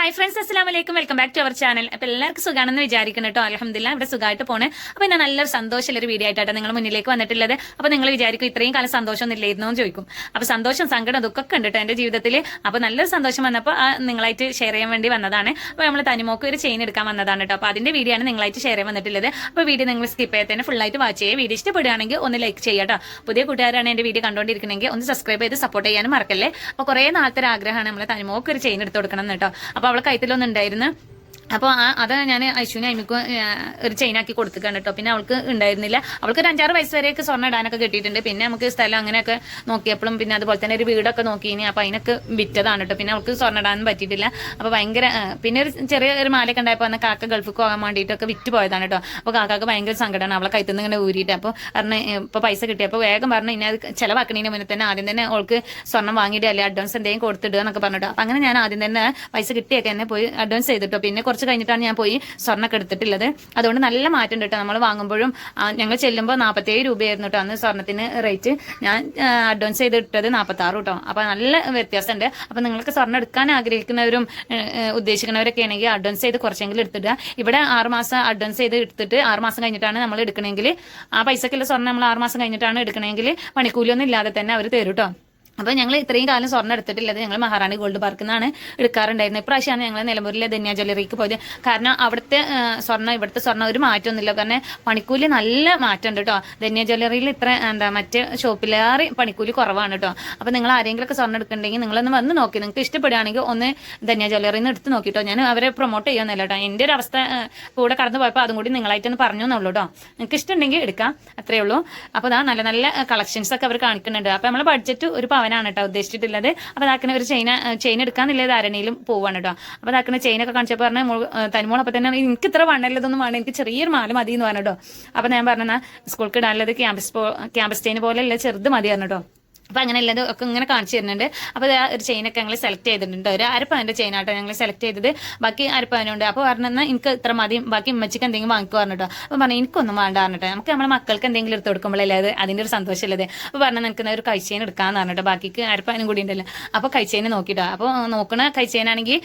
Hi friends അസ്സാം വലൈക്കും welcome back to our channel അപ്പൊ എല്ലാവർക്കും സുഖാണെന്ന് വിചാരിക്കുന്നു കേട്ടോ. അലഹമില്ല ഇവിടെ സുഖമായിട്ട് പോണ്. അപ്പൊ ഞാൻ നല്ലൊരു സന്തോഷമുള്ള ഒരു വീഡിയോ ആയിട്ടാണ് നിങ്ങൾ മുന്നിലേക്ക് വന്നിട്ടുള്ളത്. അപ്പൊ നിങ്ങൾ വിചാരിക്കും ഇത്രയും കാലം സന്തോഷമൊന്നും ഇല്ലായിരുന്നു എന്ന് ചോദിക്കും. അപ്പൊ സന്തോഷം സങ്കടം ദുഃഖമൊക്കെ ഉണ്ട് കേട്ടോ എന്റെ ജീവിതത്തിൽ അപ്പൊ നല്ലൊരു സന്തോഷം വന്നപ്പോൾ നിങ്ങളായിട്ട് ഷെയർ ചെയ്യാൻ വേണ്ടി വന്നതാണ്. അപ്പൊ നമ്മൾ തനിമോക്ക് ഒരു ചെയിൻ എടുക്കാൻ വന്നതാണ് കേട്ടോ. അപ്പൊ അതിന്റെ വീഡിയോ ആണ് നിങ്ങളായിട്ട് ഷെയർ ചെയ്യാൻ വന്നിട്ടുള്ളത്. അപ്പൊ വീഡിയോ നിങ്ങൾ സ്കിപ്പ് ചെയ്യാൻ തന്നെ ഫുൾ ആയിട്ട് വാച്ച് ചെയ്യുക. വീഡിയോ ഇഷ്ടപ്പെടുകയാണെങ്കിൽ ഒന്ന് ലൈക്ക് ചെയ്യാം കേട്ടോ. പുതിയ കൂട്ടുകാരാണ് എന്റെ വീഡിയോ കണ്ടുകൊണ്ടിരിക്കണമെങ്കിൽ ഒന്ന് സബ്സ്ക്രൈബ് ചെയ്ത് സപ്പോർട്ട് ചെയ്യാനും മറക്കല്ലേ. അപ്പൊ കുറെ നാളത്തെ ആഗ്രഹമാണ് നമ്മൾ തനിമോക്ക് ഒരു ചെയിൻ എടുത്ത് കൊടുക്കണം കേട്ടോ. അപ്പൊ അവളെ കൈത്തിലൊന്നും ഉണ്ടായിരുന്നു ആ അത് ഞാൻ ഐശുവിന് അയിമിക്ക് ഒരു ചെയിൻ ആക്കി കൊടുത്തിക്കാണ് കേട്ടോ പിന്നെ അവൾക്ക് ഉണ്ടായിരുന്നില്ല. അവൾക്ക് ഒരു അഞ്ചാറ് വയസ്സ് വരെയൊക്കെ സ്വർണ ഇടാനൊക്കെ കിട്ടിയിട്ടുണ്ട് പിന്നെ നമുക്ക് സ്ഥലം അങ്ങനെയൊക്കെ നോക്കിയപ്പോഴും പിന്നെ അതുപോലെ തന്നെ ഒരു വീടൊക്കെ ഇനി അപ്പോൾ അതിനൊക്കെ വിറ്റതാണ് കേട്ടോ പിന്നെ അവൾക്ക് സ്വർണ ഇടാനും പറ്റിയിട്ടില്ല. അപ്പോൾ ഭയങ്കര പിന്നെ ഒരു ചെറിയ ഒരു മാലയൊക്കെ ഉണ്ടായപ്പോൾ അന്ന് കാക്ക ഗൾഫിൽ പോകാൻ വേണ്ടിയിട്ടൊക്കെ വിറ്റ് പോയതാണ് കേട്ടോ അപ്പോൾ കാക്കാക്ക് ഭയങ്കര സങ്കടമാണ് അവളെ കൈത്തുനിന്ന് ഇങ്ങനെ ഊരിയിട്ട്. അപ്പോൾ പറഞ്ഞ ഇപ്പോൾ പൈസ കിട്ടി. അപ്പോൾ വേഗം പറഞ്ഞു ഇനി അത് ചിലവാക്കണതിന് മുന്നേ തന്നെ ആദ്യം തന്നെ അവൾക്ക് സ്വർണം വാങ്ങിയിട്ട് അല്ലെങ്കിൽ അഡ്വാൻസ് എന്തെങ്കിലും കൊടുത്തിടുക എന്നൊക്കെ പറഞ്ഞിട്ടോ അപ്പോൾ അങ്ങനെ ഞാൻ ആദ്യം തന്നെ പൈസ കിട്ടിയൊക്കെ എന്നെ പോയി അഡ്വാൻസ് ചെയ്തിട്ടോ. പിന്നെ കുറച്ച് കഴിഞ്ഞിട്ടാണ് ഞാൻ പോയി സ്വർണമൊക്കെ എടുത്തിട്ടുള്ളത്. അതുകൊണ്ട് നല്ല മാറ്റം കേട്ടോ നമ്മൾ വാങ്ങുമ്പോഴും ഞങ്ങൾ ചെല്ലുമ്പോൾ നാൽപ്പത്തേഴ് രൂപയായിരുന്നു കേട്ടോ അന്ന് സ്വർണത്തിന് റേറ്റ്. ഞാൻ അഡ്വാൻസ് ചെയ്തിട്ടത് നാൽപ്പത്തി ആറ് കേട്ടോ അപ്പോൾ നല്ല വ്യത്യാസമുണ്ട്. അപ്പോൾ നിങ്ങൾക്ക് സ്വർണം എടുക്കാൻ ആഗ്രഹിക്കുന്നവരും ഉദ്ദേശിക്കുന്നവരൊക്കെ ആണെങ്കിൽ അഡ്വാൻസ് ചെയ്ത് കുറച്ചെങ്കിലും എടുത്തിടുക. ഇവിടെ ആറ് മാസം അഡ്വാൻസ് ചെയ്ത് എടുത്തിട്ട് ആറ് മാസം കഴിഞ്ഞിട്ടാണ് നമ്മൾ എടുക്കണമെങ്കിൽ ആ പൈസക്കുള്ള സ്വർണം നമ്മൾ ആറ് മാസം കഴിഞ്ഞിട്ടാണ് എടുക്കണമെങ്കിൽ പണിക്കൂലിയൊന്നും ഇല്ലാതെ തന്നെ അവർ തരും കേട്ടോ അപ്പോൾ ഞങ്ങൾ ഇത്രയും കാലം സ്വർണം എടുത്തിട്ടില്ലത് ഞങ്ങൾ മഹാറാണി ഗോൾഡ് പാർക്കിൽ നിന്നാണ് എടുക്കാറുണ്ടായിരുന്നത്. ഇപ്രാവശ്യമാണ് ഞങ്ങൾ നിലമ്പൂരിലെ ധന്യ ജ്വല്ലറിക്ക് പോയത്. കാരണം അവിടുത്തെ സ്വർണം ഇവിടുത്തെ സ്വർണം ഒരു മാറ്റമൊന്നുമില്ല കാരണം പണിക്കൂലി നല്ല മാറ്റമുണ്ട് കേട്ടോ ധന്യ ജ്വല്ലറിയിൽ ഇത്ര എന്താ മറ്റ് ഷോപ്പിലേറെ പണിക്കൂലി കുറവാണ് കേട്ടോ അപ്പോൾ നിങ്ങൾ ആരെങ്കിലുമൊക്കെ സ്വർണം എടുക്കണ്ടെങ്കിൽ നിങ്ങളൊന്ന് വന്ന് നോക്കി. നിങ്ങൾക്ക് ഇഷ്ടപ്പെടുകയാണെങ്കിൽ ഒന്ന് ധന്യ ജ്വല്ലറിയിൽ നിന്ന് എടുത്ത് നോക്കിട്ടോ. ഞാൻ അവരെ പ്രൊമോട്ട് ചെയ്യുന്നില്ല കേട്ടോ എന്റെ ഒരു അവസ്ഥ കൂടെ കടന്നു പോയപ്പോൾ അതും കൂടി നിങ്ങളായിട്ടൊന്ന് പറഞ്ഞു എന്നുള്ളൂ കേട്ടോ നിങ്ങൾക്ക് ഇഷ്ടമുണ്ടെങ്കിൽ എടുക്കാം. അത്രേ ഉള്ളൂ അപ്പോൾ അതാ നല്ല നല്ല കളക്ഷൻസ് ഒക്കെ അവർ കാണിക്കുന്നുണ്ട്. അപ്പോൾ നമ്മളെ ബഡ്ജറ്റ് ഒരു പവനാണ് കേട്ടോ ഉദ്ദേശിച്ചിട്ടുള്ളത്. അപ്പോൾ അതാക്കുന്ന ഒരു ചെയിൻ ചെയിൻ എടുക്കാന്നില്ല ധാരണയിലും പോവാണ് കേട്ടോ. അപ്പോൾ അതാക്കുന്ന ചെയിനൊക്കെ കാണിച്ചപ്പോൾ പറഞ്ഞ തനിമോൾ അപ്പോൾ തന്നെ എനിക്ക് ഇത്ര വണ്ണല്ലതൊന്നും വേണം എനിക്ക് ചെറിയൊരു മാല മതി എന്ന് പറഞ്ഞു കേട്ടോ. അപ്പോൾ ഞാൻ പറഞ്ഞാൽ സ്കൂൾക്ക് ഇടാനുള്ളത് ക്യാമ്പസ് ക്യാമ്പസ് ചെയിൻ പോലെയല്ല ചെറുത് മതിയായിരുന്നു കേട്ടോ. അപ്പൊ അങ്ങനെ എല്ലാം ഒക്കെ ഇങ്ങനെ കാണിച്ചു തരുന്നുണ്ട്. അപ്പൊ ആ ഒരു ചെയിനൊക്കെ ഞങ്ങൾ സെലക്ട് ചെയ്തിട്ടുണ്ട്. ഒരു അരപ്പവന്റെ ചെയിൻ ആട്ടോ ഞങ്ങൾ സെലക്ട് ചെയ്തത്. ബാക്കി അരപ്പവനുണ്ട് അപ്പൊ പറഞ്ഞാൽ എനിക്ക് ഇത്ര മതി. ബാക്കി ഉമ്മച്ചിക്ക് എന്തെങ്കിലും വാങ്ങിക്കു പറഞ്ഞിട്ടോ. അപ്പൊ പറഞ്ഞു എനിക്കൊന്നും വേണ്ട പറഞ്ഞിട്ടോ. നമുക്ക് നമ്മുടെ മക്കൾക്ക് എന്തെങ്കിലും എടുത്ത് കൊടുക്കുമ്പോഴല്ലേ അത് അതിന്റെ ഒരു സന്തോഷമല്ലേ അപ്പൊ പറഞ്ഞാൽ നിനക്ക് ഒരു കൈച്ചേൻ എടുക്കാന്ന് പറഞ്ഞിട്ടോ. ബാക്കിക്ക് അരപ്പവനും കൂടി ഉണ്ടല്ലോ. അപ്പൊ കഴിച്ചേന് നോക്കിയിട്ടോ അപ്പൊ നോക്കണ കൈച്ചേനാണെങ്കിൽ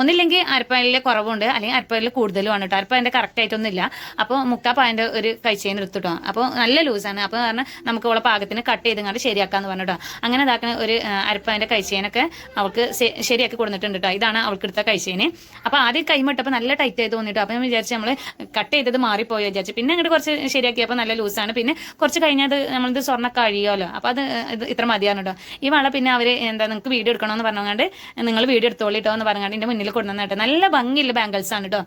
ഒന്നില്ലെങ്കിൽ അരപ്പവനിലെ കുറവുണ്ട്. അല്ലെങ്കിൽ അരപ്പവനിൽ കൂടുതലും ആണ് കേട്ടോ അരപ്പവന്റെ കറക്റ്റ് ആയിട്ടൊന്നുമില്ല. അപ്പോൾ മുക്കാ പായന്റെ ഒരു കൈച്ചേൻ എടുത്തിട്ടോ. അപ്പോൾ നല്ല ലൂസാണ് അപ്പോൾ പറഞ്ഞാൽ നമുക്ക് ഉള്ള പാകത്തിന് കട്ട് ചെയ്തങ്ങാണ്ട് ശരിയാക്കാന്ന് പറഞ്ഞിട്ടോ. അങ്ങനെ ഇതാക്കുന്ന ഒരു അരപ്പാന്റെ കഴിച്ചേനൊക്കെ അവൾക്ക് ശരിയാക്കി കൊടുത്തിട്ടുണ്ട് കേട്ടോ ഇതാണ് അവൾക്ക് എടുത്ത കഴിച്ചേന് അപ്പോൾ ആദ്യം കൈമിട്ടപ്പോൾ നല്ല ടൈറ്റ് ആയി തോന്നിട്ടോ. അപ്പോൾ ഞാൻ വിചാരിച്ചു നമ്മൾ കട്ട് ചെയ്തത് മാറിപ്പോയോ വിചാരിച്ചു. പിന്നെ അങ്ങോട്ട് കുറച്ച് ശരിയാക്കിയപ്പോൾ നല്ല ലൂസാണ് പിന്നെ കുറച്ച് കഴിഞ്ഞാൽ അത് നമ്മളിത് സ്വർണ കഴിയുമല്ലോ അപ്പോൾ അത് ഇത് ഇത്ര മതിയാണ് കേട്ടോ ഈ വള പിന്നെ അവർ എന്താ നിങ്ങൾക്ക് വീഡിയോ എടുക്കണമെന്ന് പറഞ്ഞുകൊണ്ട് നിങ്ങൾ വീഡിയോ എടുത്തോളിട്ടോ എന്ന് പറഞ്ഞുകൊണ്ട് എന്റെ മുന്നിൽ കൊണ്ടുവന്നിട്ട് നല്ല ഭംഗിയുള്ള ബാങ്കിൾസ് ആണ് കേട്ടോ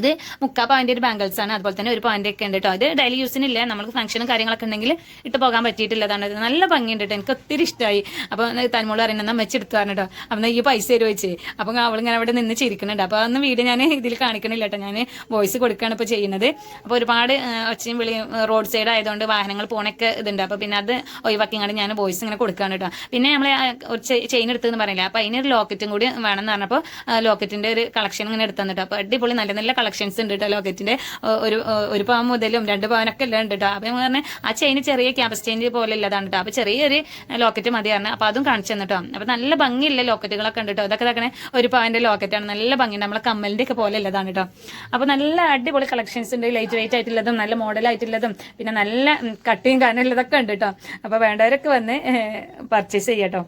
ഇത് മുക്കാ പോയിന്റ് ഒരു ബാംഗിൾസ് ആണ്. അതുപോലെ തന്നെ ഒരു പോയിന്റ് ഒക്കെ ഉണ്ട് കേട്ടോ ഇത് ഡെയിലി യൂസിനില്ല നമുക്ക് ഫംഗ്ഷനും കാര്യങ്ങളൊക്കെ ഉണ്ടെങ്കിൽ ഇട്ട് പോകാൻ പറ്റിയിട്ടില്ലതാണ് ഇത് നല്ല ഭംഗിയുണ്ട് കേട്ടോ എനിക്ക് ഒത്തിരി ഇഷ്ടമായി അപ്പോൾ തന്മോൾ പറയുന്നത് എന്നാ പറഞ്ഞു കേട്ടോ അപ്പം ഈ പൈസ തരുമോ വെച്ച് അപ്പം അവളിങ്ങനെ അവിടെ നിന്ന് ചിരിക്കുന്നുണ്ട്. അപ്പോൾ അന്ന് വീട് ഞാൻ ഇതിൽ കാണിക്കണില്ല കേട്ടോ ഞാൻ വോയിസ് കൊടുക്കുകയാണ് ഇപ്പോൾ ചെയ്യുന്നത്. അപ്പോൾ ഒരുപാട് അച്ഛനും വിളി റോഡ് സൈഡ് ആയതുകൊണ്ട് വാഹനങ്ങൾ പോണൊക്കെ ഇതുണ്ട്. അപ്പോൾ പിന്നെ അത് ഒഴിവാക്കിങ്ങാണ്ട് ഞാൻ വോയിസ് ഇങ്ങനെ കൊടുക്കുകയാണ് കേട്ടോ പിന്നെ നമ്മൾ ഒരു ചെയിൻ എടുത്തെന്ന് പറയില്ല? അപ്പോൾ അതിനൊരു ലോക്കറ്റും കൂടി വേണമെന്ന് പറഞ്ഞപ്പോൾ ലോക്കറ്റിന്റെ ഒരു കളക്ഷൻ ഇങ്ങനെ എടുത്തു തന്നിട്ടോ അപ്പോൾ അടിപൊളി നല്ല നല്ല കളക്ഷൻസ് ഉണ്ട് കേട്ടോ ലോക്കറ്റിന്റെ ഒരു ഒരു പവൻ മുതലും രണ്ട് പവനൊക്കെ എല്ലാം ഉണ്ട് കേട്ടോ അപ്പോൾ ഞാൻ പറഞ്ഞ ആ ചെയിന് ചെറിയ ക്യാമ്പസ് ചെയിൻ പോലെ ഉള്ളതാണ് കേട്ടോ അപ്പോൾ ചെറിയൊരു ലോക്കറ്റ് മതിയാണ് അപ്പൊ അപ്പോൾ അതും കാണിച്ചു തന്നിട്ടോ അപ്പോൾ നല്ല ഭംഗിയുള്ള ലോക്കറ്റുകളൊക്കെ ഉണ്ട് കേട്ടോ അതൊക്കെ ഇതാക്കണേ ഒരു പവന്റെ ലോക്കറ്റാണ് നല്ല ഭംഗി നമ്മളെ കമ്മലിന്റെ ഒക്കെ പോലെ ഉള്ളതാണ് കേട്ടോ അപ്പോൾ നല്ല അടിപൊളി കളക്ഷൻസ് ഉണ്ട്. ലൈറ്റ് വെയിറ്റ് ആയിട്ടുള്ളതും നല്ല മോഡൽ ആയിട്ടുള്ളതും. പിന്നെ നല്ല കട്ടിയും കാനുള്ളതൊക്കെ ഉണ്ട് കേട്ടോ അപ്പോൾ വേണ്ടവരൊക്കെ വന്ന് പർച്ചേസ് ചെയ്യാട്ടോ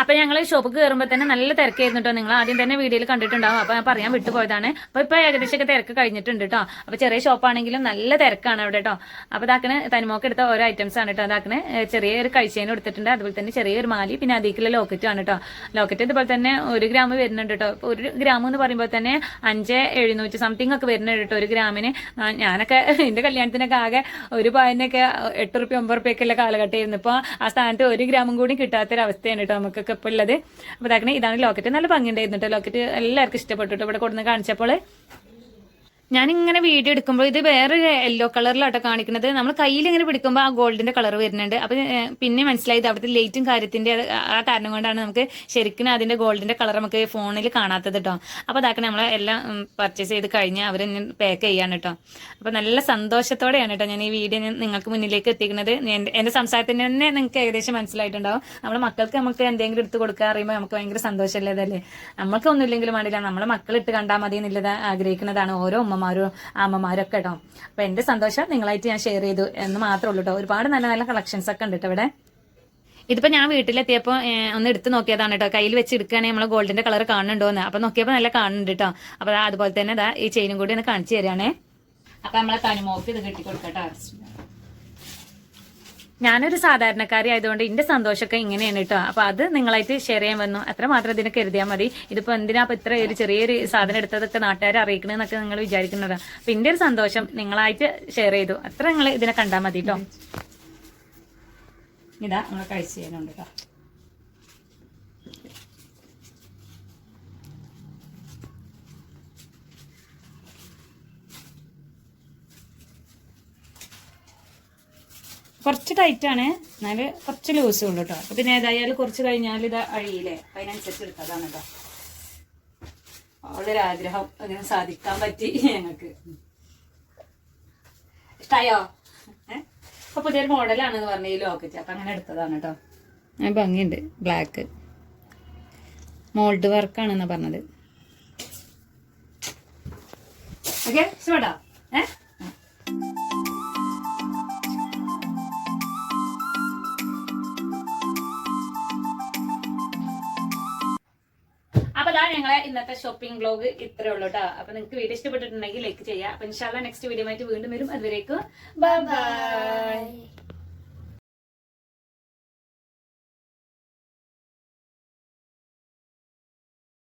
അപ്പൊ ഞങ്ങൾ ഷോപ്പ് കയറുമ്പോൾ തന്നെ നല്ല തിരക്കായിരുന്നു കേട്ടോ നിങ്ങൾ ആദ്യം തന്നെ വീഡിയോയിൽ കണ്ടിട്ടുണ്ടാവും. അപ്പൊ ഞാൻ പറയാൻ വിട്ടുപോയതാണ്. അപ്പൊ ഇപ്പൊ ഏകദേശം ഒക്കെ തിരക്ക് കഴിഞ്ഞിട്ടുണ്ട് കേട്ടോ അപ്പൊ ചെറിയ ഷോപ്പാണെങ്കിലും നല്ല തിരക്കാണ് അവിടെ കേട്ടോ അപ്പൊ ഇതാക്കണ തനിമോക്ക് എടുത്ത ഓരോ ഐറ്റംസ് ആണ് കേട്ടോ അതാക്കണ ചെറിയ ഒരു കഴിച്ചതിന് എടുത്തിട്ടുണ്ട് അതുപോലെ തന്നെ ചെറിയൊരു മാലി പിന്നെ അതിലേക്കുള്ള ലോക്കറ്റും ആണ് കേട്ടോ ലോക്കറ്റ് ഇതുപോലെ തന്നെ ഒരു ഗ്രാം വരുന്നുണ്ട് കേട്ടോ ഒരു ഗ്രാം എന്ന് പറയുമ്പോൾ തന്നെ അഞ്ച് എഴുന്നൂറ്റി സംതിങ് ഒക്കെ വരുന്നുണ്ട് കേട്ടോ ഒരു ഗ്രാമിന് ഞാനൊക്കെ എന്റെ കല്യാണത്തിനൊക്കെ ആകെ ഒരു പായനൊക്കെ എട്ട് റുപ്യ ഒമ്പത് റുപ്യൊക്കെ കാലഘട്ടമായിരുന്നു. ഇപ്പൊ ആ സ്ഥാനത്ത് ഒരു ഗ്രാമും കൂടി കിട്ടാത്തൊരവസ്ഥയാണ് കേട്ടോ നമുക്കൊക്കെ ഇപ്പോൾ ഉള്ളത്. അപ്പോൾ ഇതാക്കണേ ഇതാണ് ലോക്കറ്റ് നല്ല ഭംഗിയുണ്ടായിരുന്നു കേട്ടോ ലോക്കറ്റ് എല്ലാവർക്കും ഇഷ്ടപ്പെട്ടു ഇവിടെ കൊടുന്ന് കാണിച്ചപ്പോൾ ഞാനിങ്ങനെ വീഡിയോ എടുക്കുമ്പോൾ ഇത് വേറെ യെല്ലോ കളറിലാട്ടോ കാണിക്കുന്നത് നമ്മൾ കയ്യിൽ ഇങ്ങനെ പിടിക്കുമ്പോൾ ആ ഗോൾഡിന്റെ കളർ വരുന്നുണ്ട്. അപ്പൊ പിന്നെ മനസ്സിലായത് അവിടുത്തെ ലൈറ്റും കാര്യത്തിന്റെ ആ- കാരണം കൊണ്ടാണ് നമുക്ക് ശരിക്കും അതിന്റെ ഗോൾഡിന്റെ കളർ നമുക്ക് ഫോണിൽ കാണാത്തത് കേട്ടോ അപ്പൊ അതാക്കണം നമ്മൾ എല്ലാം പർച്ചേസ് ചെയ്ത് കഴിഞ്ഞ് അവർ പാക്ക് ചെയ്യാണ് കേട്ടോ അപ്പൊ നല്ല സന്തോഷത്തോടെയാണ് കേട്ടോ ഞാൻ ഈ വീഡിയോ നിങ്ങൾക്ക് മുന്നിലേക്ക് എത്തിക്കുന്നത് എന്റെ- സംസാരത്തിന് തന്നെ നിങ്ങൾക്ക് ഏകദേശം മനസ്സിലായിട്ടുണ്ടാവും. നമ്മുടെ മക്കൾക്ക് നമുക്ക് എന്തെങ്കിലും എടുത്ത് കൊടുക്കാൻ അറിയുമ്പോൾ നമുക്ക് ഭയങ്കര സന്തോഷമല്ലേ അതല്ലേ? നമ്മൾക്ക് ഒന്നുമില്ലെങ്കിലും വേണ്ടില്ല. നമ്മളെ മക്കൾ ഇട്ട് കണ്ടാൽ മതി എന്നുള്ളത് ആഗ്രഹിക്കുന്നതാണ് ഓരോ ഉമ്മമാരും. അമ്മമാരും ഒക്കെ കേട്ടോ അപ്പൊ എന്റെ സന്തോഷം നിങ്ങളായിട്ട് ഞാൻ ഷെയർ ചെയ്തു എന്ന് മാത്രമേ ഉള്ളൂ കേട്ടോ ഒരുപാട് നല്ല നല്ല കളക്ഷൻസ് ഒക്കെ ഉണ്ട് കേട്ടോ ഇവിടെ. ഇതിപ്പോ ഞാൻ വീട്ടിലെത്തിയപ്പോ ഒന്ന് എടുത്ത് നോക്കിയതാണ് കേട്ടോ കയ്യിൽ വെച്ച് എടുക്കുകയാണെങ്കിൽ നമ്മൾ ഗോൾഡിന്റെ കളർ കാണുന്നുണ്ടോ എന്ന്. അപ്പൊ നോക്കിയപ്പോ നല്ല കാണുന്നുണ്ട് കേട്ടോ അപ്പൊ അതുപോലെ തന്നെ ഈ ചെയിനും കൂടി ഒന്ന് കാണിച്ചു തരാണേ. അപ്പൊ നമ്മളെ തനുമോക്ക് ഇത് കെട്ടിക്കൊടുക്കട്ടോ ഞാനൊരു സാധാരണക്കാരി ആയതുകൊണ്ട് എന്റെ സന്തോഷമൊക്കെ ഇങ്ങനെയാണ് കേട്ടോ. അപ്പൊ അത് നിങ്ങളായിട്ട് ഷെയർ ചെയ്യാൻ വന്നു. അത്ര മാത്രം ഇതിനെ കരുതിയാൽ മതി. ഇതിപ്പോ എന്തിനാ ഇത്ര ഒരു ചെറിയൊരു സാധനം എടുത്തതൊക്കെ നാട്ടുകാരെ അറിയിക്കണമെന്നൊക്കെ നിങ്ങൾ വിചാരിക്കുന്നതാ. അപ്പൊ എന്റെ ഒരു സന്തോഷം നിങ്ങളായിട്ട് ഷെയർ ചെയ്തു. അത്ര നിങ്ങൾ ഇതിനെ കണ്ടാൽ മതി കേട്ടോ. ഇതാ നമ്മൾ കഴിച്ചു ചെയ്യാനുണ്ട് കേട്ടോ. കുറച്ച് ടൈറ്റ് ആണ്. എന്നാൽ കുറച്ച് ലൂസ് ഉള്ളു കേട്ടോ അപ്പൊ പിന്നെ ഏതായാലും കുറച്ച് കഴിഞ്ഞാൽ ഇത് അഴിയില്ലേ? അതിനനുസരിച്ച് എടുത്തതാണ് കേട്ടോ വളരെ ആഗ്രഹം അങ്ങനെ സാധിക്കാൻ പറ്റി ഞങ്ങൾക്ക്. ഇഷ്ടായോ? ഏ? അപ്പൊ പുതിയൊരു മോഡലാണെന്ന് പറഞ്ഞ ഈ ലോക്കറ്റ്. അപ്പൊ അങ്ങനെ എടുത്തതാണ് കേട്ടോ ഞാൻ ഭംഗിയുണ്ട്. ബ്ലാക്ക് മോൾഡ് വർക്കാണെന്നാ പറഞ്ഞത്. ഓക്കെ ഇഷ്ടപ്പെട്ടോ? ഏഹ് ഇന്നത്തെ ഷോപ്പിംഗ് ബ്ലോഗ് ഇത്രേ ഉള്ളൂ കേട്ടോ അപ്പൊ നിങ്ങൾക്ക് വീഡിയോ ഇഷ്ടപ്പെട്ടിട്ടുണ്ടെങ്കിൽ ലൈക്ക് ചെയ്യാം. അപ്പൊ ഇൻഷാല്ല നെക്സ്റ്റ് വീഡിയോ ആയിട്ട് വീണ്ടും വരും. അതുവരേക്കും ബൈ ബൈ